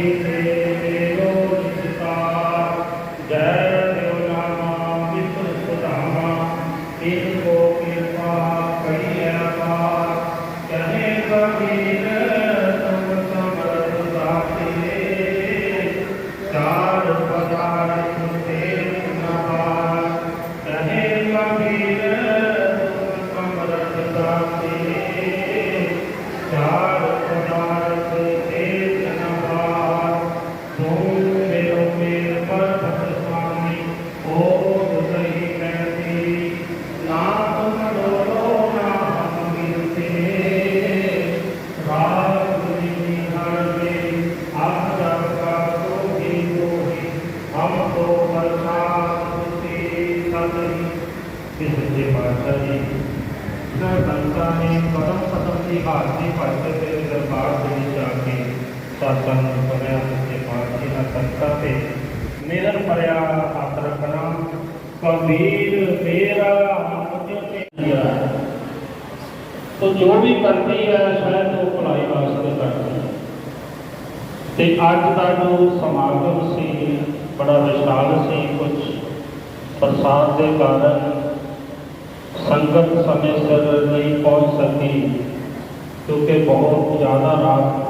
Amen. ਸਾਸਾਂ ਨੂੰ ਤੇ ਪਾਤਸ਼ਾਹ ਦਾ ਸੰਤਾਂ ਤੇ ਮੇਰ ਭਰਿਆ ਹੱਥ ਰੱਖਣਾ। ਕਬੀਰ ਤੇਰਾ ਮੁਝ ਤੇ ਦਿਆ ਤੋ ਜੋ ਵੀ ਕਰਦੀ ਹੈ ਸ਼ਾਇਦ ਉਹ ਭਲਾਈ ਵਾਸਤੇ ਕਰਦੀ ਹੈ। ਤੇ ਅੱਜ ਦਾ ਜੋ ਸਮਾਗਮ ਸੀ, ਬੜਾ ਵਿਸ਼ਾਲ ਸੀ, ਕੁਝ ਬਰਸਾਤ ਦੇ ਕਾਰਨ ਸੰਗਤ ਸਮੇਂ ਸਿਰ ਨਹੀਂ ਪਹੁੰਚ ਸਕੀ, ਕਿਉਂਕਿ ਬਹੁਤ ਜ਼ਿਆਦਾ ਰਾਤ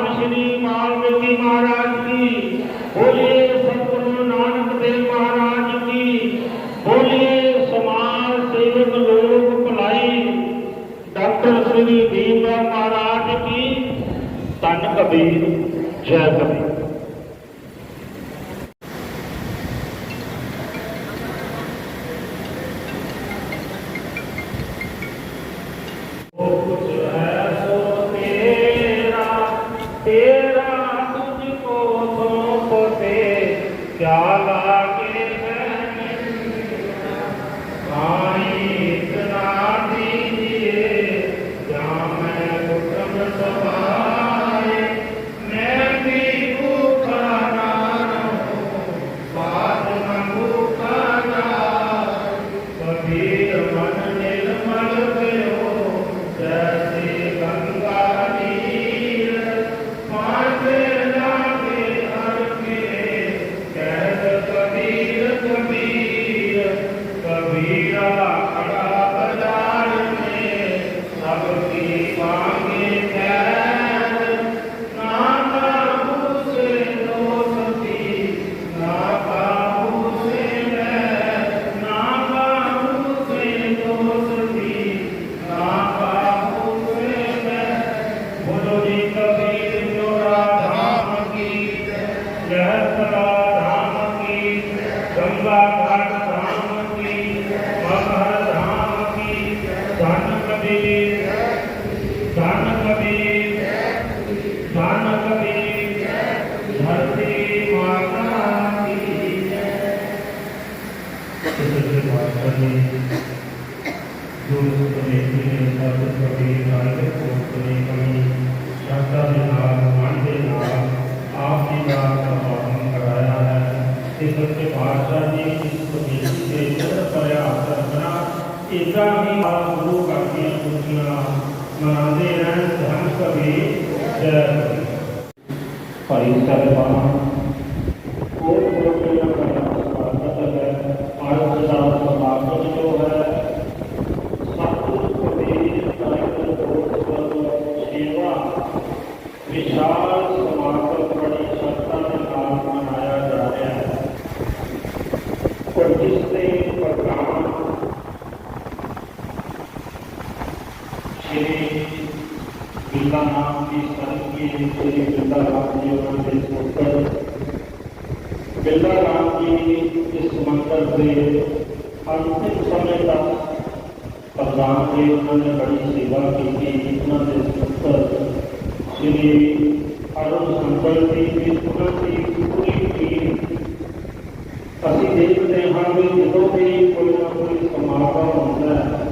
ਇਦਾਂ ਹੀ ਆਪ ਗੁਰੂ ਘਰ ਦੀਆਂ ਖੁਸ਼ੀਆਂ ਮਨਾਉਂਦੇ ਰਹਿਣ ਧੰਨ ਕਬੀਰ ਜੈ ਕਬੀਰ। ਭਾਈ ਸਾਹਿਬਾਨ ਕੋਟ ਕੋਟ ਦਾ ਸਵਾਗਤ ਹੈ ਅੱਜ ਦਾ ਸਮਾਗਮ ਜੋ ਹੈ ਸਤਿਗੁਰੂ ਕਬੀਰ ਸਾਹਿਬ ਕੋਟ ਵੱਲੋਂ ਸੇਵਾ ਵਿਸ਼ਾਲ ਸਮਾਗਮ ਬੜੀ ਸ਼ਰਧਾ ਦੇ ਨਾਲ ਮਨਾਇਆ ਜਾ ਰਿਹਾ ਹੈ ਔਰ ਜਿਸ ਦੇ ਪ੍ਰਧਾਨ ਸ਼੍ਰੀ ਬਿੱਲਾ ਨਾਮ ਦੀ ਸਰਕੀ ਸ਼੍ਰੀ ਬਿੱਲਾ ਰਾਮ ਜੀ ਉਹਨਾਂ ਦੇ ਪੁੱਤਰ ਬਿੱਲਾ ਰਾਮ ਜੀ ਇਸ ਮੰਦਰ ਦੇ ਅੰਤਿਮ ਸਮੇਂ ਤੱਕ ਪ੍ਰਧਾਨ ਜੀ ਉਹਨਾਂ ਨੇ ਬੜੀ ਸੇਵਾ ਕੀਤੀ ਉਹਨਾਂ ਦੇ ਪੁੱਤਰ ਸ਼੍ਰੀ ਅਰੁਣ ਸੰਕਲ ਜੀ ਵੀ ਉਹਨਾਂ ਦੀ ਪੂਰੀ ਟੀਮ ਅਸੀਂ ਦੇਖਦੇ ਹਾਂ ਕਿ ਜਦੋਂ ਵੀ ਕੋਈ ਨਾ ਕੋਈ ਸਮਾਗਮ ਹੁੰਦਾ ਹੈ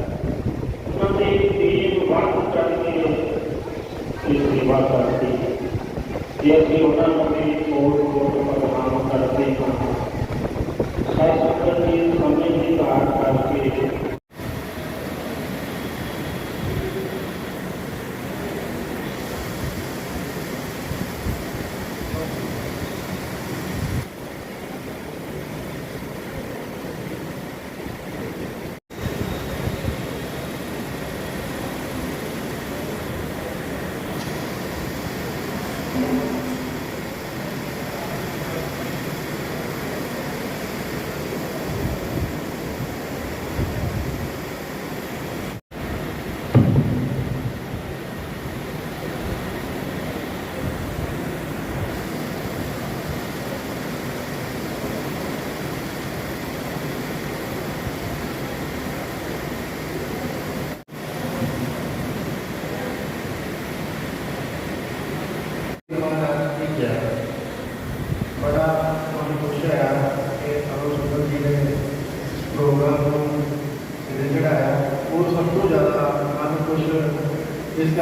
ਉਹਨਾਂ ਦੀ ਟੀਮ ਵੱਧ ਚੜ ਕੇ ਇਹ ਸੇਵਾ ਕਰਦੇ ਹੈ ਜੇ ਅਸੀਂ ਉਹਨਾਂ ਨੂੰ ਵੀ ਕੋਟ ਕੋਟ ਪ੍ਰਣਾਮ ਕਰਦੇ ਹਾਂ ਸਾਧ ਸੰਗਤ ਜੀ ਸਮੇਂ ਦੀ ਘਾਟ ਕਰਕੇ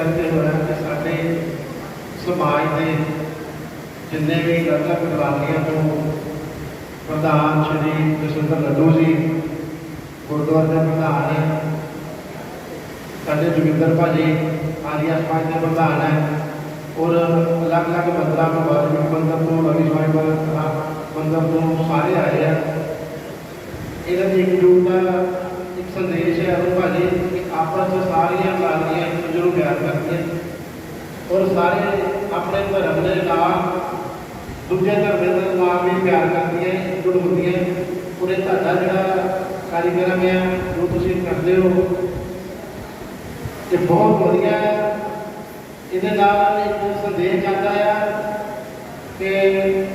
ਕਰਕੇ ਹੋਇਆ ਕਿ ਸਾਡੇ ਸਮਾਜ ਦੇ ਜਿੰਨੇ ਵੀ ਅਲੱਗ ਕਲਾਨੀਆਂ ਤੋਂ ਪ੍ਰਧਾਨ ਸ਼੍ਰੀ ਜਸਵਿੰਦਰ ਲੱਡੂ ਜੀ, ਗੁਰਦੁਆਰੇ ਦੇ ਪ੍ਰਧਾਨ ਹੈ, ਸਾਡੇ ਜੋਗਿੰਦਰ ਭਾਜੀ, ਆਰੀਆ ਸਮਾਜ ਦੇ ਪ੍ਰਧਾਨ ਹੈ, ਔਰ ਅਲੱਗ-ਅਲੱਗ ਮੰਦਰਾਂ ਤੋਂ ਵਾਜਪੀ ਮੰਦਰ ਤੋਂ ਰਵੀ ਸਵਾਮੀ ਮੰਦਰ ਤੋਂ ਸਾਰੇ ਆਏ ਆ। ਇਹਨਾਂ ਦੀ ਇੱਕ ਇੱਕਜੁੱਟ ਦਾ ਇੱਕ ਸੰਦੇਸ਼ ਹੈ ਅਰੁਣ ਭਾਜੀ, ਕਿ ਆਪਸ ਵਿੱਚ ਸਾਰੀਆਂ ਕਲਾਨੀਆਂ ਇੱਕ ਦੂਜੇ ਨੂੰ ਪਿਆਰ ਕਰਦੀਆਂ ਔਰ ਸਾਰੇ ਆਪਣੇ ਧਰਮ ਦੇ ਨਾਲ ਦੂਜੇ ਧਰਮ ਦੇ ਨਾਲ ਵੀ ਪਿਆਰ ਕਰਦੀਆਂ ਇੱਕਜੁੱਟ ਹੁੰਦੀਆਂ ਔਰ ਇਹ ਤੁਹਾਡਾ ਜਿਹੜਾ ਕਾਰਿਕਰਮ ਹੈ ਜੋ ਤੁਸੀਂ ਕਰਦੇ ਹੋ। ਇਹ ਬਹੁਤ ਵਧੀਆ ਹੈ ਇਹਦੇ ਨਾਲ ਇੱਕ ਸੰਦੇਸ਼ ਜਾਂਦਾ ਆ ਕਿ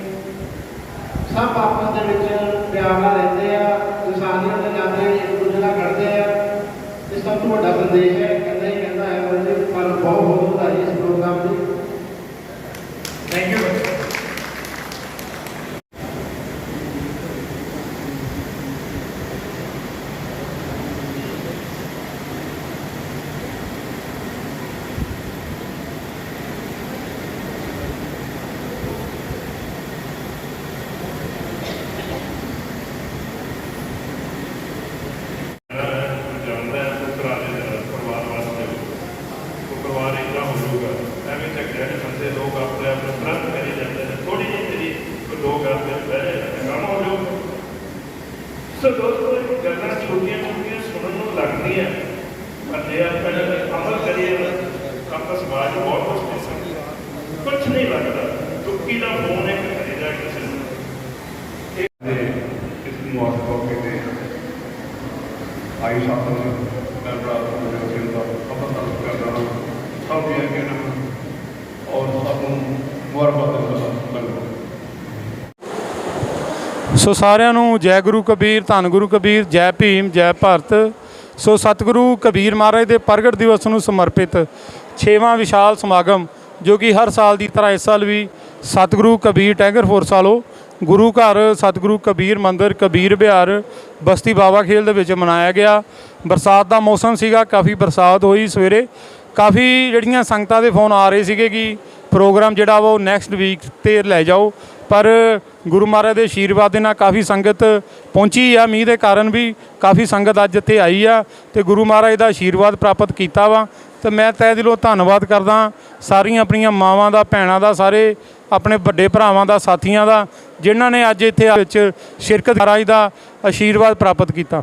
ਸਭ ਆਪਸ ਦੇ ਵਿੱਚ ਪਿਆਰ ਨਾਲ ਰਹਿੰਦੇ ਆ। ਇਨਸਾਨੀਅਤ ਦੇ ਨਾਤੇ ਇੱਕ ਦੂਜੇ ਨਾਲ ਕਰਦੇ ਆ। ਇਹ ਸਭ ਤੋਂ ਵੱਡਾ ਸੰਦੇਸ਼ ਹੈ। qual ਗੱਲਾਂ ਛੋਟੀਆਂ ਛੋਟੀਆਂ ਸੁਣਨ ਨੂੰ ਲੱਗਦੀਆਂ ਪਰ ਜੇ ਆਪਾਂ ਇਹਨਾਂ ਤੇ ਅਮਲ ਕਰੀਏ ਨਾ ਤਾਂ ਆਪਾਂ ਸਮਾਜ ਨੂੰ ਬਹੁਤ ਕੁਝ ਦੇ ਸਕਦੇ ਹਾਂ। ਕੁਛ ਨਹੀਂ ਲੱਗਦਾ ਚੁੱਕੀ ਦਾ ਫੋਨ ਇੱਕ ਖਰੀਦਾ ਕਿਸੇ ਨੂੰ ਦੇ ਇਸ ਨੂੰ ਆਸ ਕਰਕੇ ਤੇ ਆਈ ਸਾਥ ਨੂੰ ਮੈਂ ਬੜਾ ਤੁਹਾਨੂੰ ਦਿਲ ਦਾ ਖਬਰ ਤਾਂ ਕਰਦਾ ਹਾਂ ਸਭ ਇਹ ਕਿ ਨਾ ਔਰ ਸਭ ਨੂੰ ਮੁਬਾਰਕਾਂ ਦਿੰਦਾ ਹਾਂ ਸੋ ਸਾਰਿਆਂ ਨੂੰ ਜੈ ਗੁਰੂ ਕਬੀਰ, ਧੰਨ ਗੁਰੂ ਕਬੀਰ, ਜੈ ਭੀਮ, ਜੈ ਭਾਰਤ। ਸੋ ਸਤਿਗੁਰੂ ਕਬੀਰ ਮਹਾਰਾਜ ਦੇ ਪ੍ਰਗਟ ਦਿਵਸ ਨੂੰ ਸਮਰਪਿਤ 6ਵਾਂ ਵਿਸ਼ਾਲ ਸਮਾਗਮ, ਜੋ ਕਿ ਹਰ ਸਾਲ ਦੀ ਤਰ੍ਹਾਂ ਇਸ ਸਾਲ ਵੀ ਸਤਿਗੁਰੂ ਕਬੀਰ ਟੈਂਗਰ ਫੋਰਸ ਵਾਲੋ ਗੁਰੂ ਘਰ, ਸਤਿਗੁਰੂ ਕਬੀਰ ਮੰਦਿਰ, ਕਬੀਰ ਬਿਹਾਰ, ਬਸਤੀ ਬਾਵਾ ਖੇਲ ਦੇ ਵਿੱਚ ਮਨਾਇਆ ਗਿਆ। ਬਰਸਾਤ ਦਾ ਮੌਸਮ ਸੀਗਾ, ਕਾਫੀ ਬਰਸਾਤ ਹੋਈ ਸਵੇਰੇ। ਕਾਫੀ ਜਿਹੜੀਆਂ ਸੰਗਤਾਂ ਦੇ ਫੋਨ ਆ ਰਹੇ ਸੀਗੇ ਕਿ ਪ੍ਰੋਗਰਾਮ ਜਿਹੜਾ ਵਾ ਉਹ ਨੈਕਸਟ ਵੀਕ ਤੇ ਲੈ ਜਾਓ। ਪਰ ਗੁਰੂ ਮਹਾਰਾਜ ਦੇ ਆਸ਼ੀਰਵਾਦ ਦੇ ਨਾਲ ਕਾਫੀ ਸੰਗਤ ਪਹੁੰਚੀ ਆ। ਮੀਂਹ ਦੇ ਕਾਰਨ ਵੀ ਕਾਫੀ ਸੰਗਤ ਅੱਜ ਇੱਥੇ ਆਈ ਆ ਤੇ ਗੁਰੂ ਮਹਾਰਾਜ ਦਾ ਆਸ਼ੀਰਵਾਦ ਪ੍ਰਾਪਤ ਕੀਤਾ ਵਾ। ਤੇ ਮੈਂ ਤਹਿ ਦਿਲੋਂ ਧੰਨਵਾਦ ਕਰਦਾ ਸਾਰੀਆਂ ਆਪਣੀਆਂ ਮਾਵਾਂ ਦਾ, ਭੈਣਾਂ ਦਾ, ਸਾਰੇ ਆਪਣੇ ਵੱਡੇ ਭਰਾਵਾਂ ਦਾ, ਸਾਥੀਆਂ ਦਾ, ਜਿਨ੍ਹਾਂ ਨੇ ਅੱਜ ਇੱਥੇ ਵਿੱਚ ਸ਼ਿਰਕਤ ਮਹਾਰਾਜ ਦਾ ਆਸ਼ੀਰਵਾਦ ਪ੍ਰਾਪਤ ਕੀਤਾ।